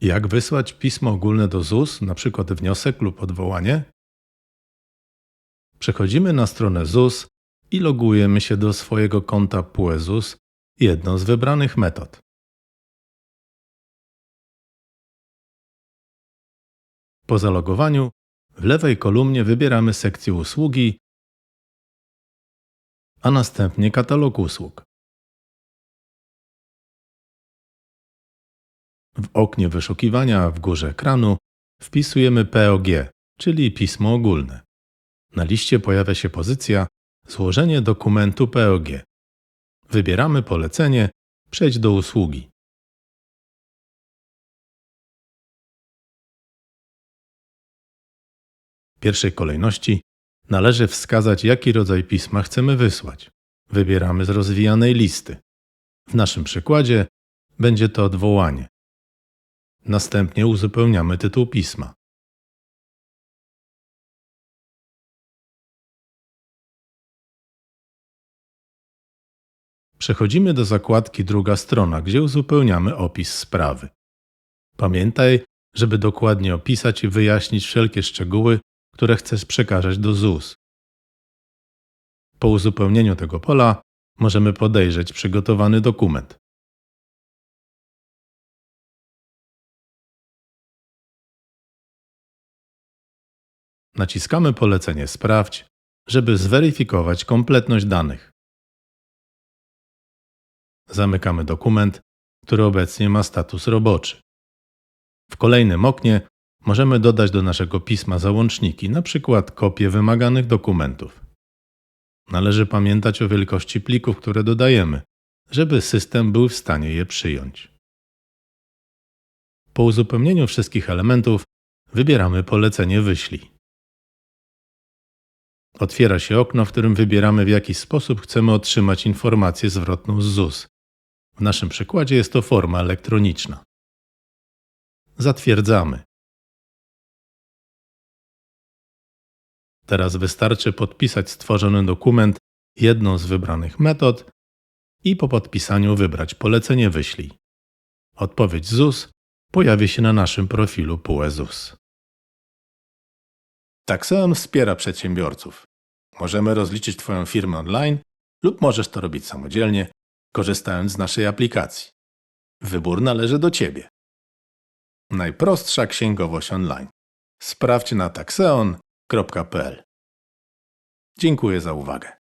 Jak wysłać pismo ogólne do ZUS, np. wniosek lub odwołanie? Przechodzimy na stronę ZUS i logujemy się do swojego konta PUE ZUS jedną z wybranych metod. Po zalogowaniu w lewej kolumnie wybieramy sekcję usługi, a następnie katalog usług. W oknie wyszukiwania w górze ekranu wpisujemy POG, czyli pismo ogólne. Na liście pojawia się pozycja Złożenie dokumentu POG. Wybieramy polecenie Przejdź do usługi. W pierwszej kolejności należy wskazać, jaki rodzaj pisma chcemy wysłać. Wybieramy z rozwijanej listy. W naszym przykładzie będzie to odwołanie. Następnie uzupełniamy tytuł pisma. Przechodzimy do zakładki druga strona, gdzie uzupełniamy opis sprawy. Pamiętaj, żeby dokładnie opisać i wyjaśnić wszelkie szczegóły, które chcesz przekazać do ZUS. Po uzupełnieniu tego pola możemy podejrzeć przygotowany dokument. Naciskamy polecenie Sprawdź, żeby zweryfikować kompletność danych. Zamykamy dokument, który obecnie ma status roboczy. W kolejnym oknie możemy dodać do naszego pisma załączniki, np. kopie wymaganych dokumentów. Należy pamiętać o wielkości plików, które dodajemy, żeby system był w stanie je przyjąć. Po uzupełnieniu wszystkich elementów wybieramy polecenie Wyślij. Otwiera się okno, w którym wybieramy w jaki sposób chcemy otrzymać informację zwrotną z ZUS. W naszym przykładzie jest to forma elektroniczna. Zatwierdzamy. Teraz wystarczy podpisać stworzony dokument jedną z wybranych metod i po podpisaniu wybrać polecenie Wyślij. Odpowiedź ZUS pojawi się na naszym profilu PUE ZUS. Taxeon wspiera przedsiębiorców. Możemy rozliczyć Twoją firmę online lub możesz to robić samodzielnie, korzystając z naszej aplikacji. Wybór należy do Ciebie. Najprostsza księgowość online. Sprawdź na taxeon.pl. Dziękuję za uwagę.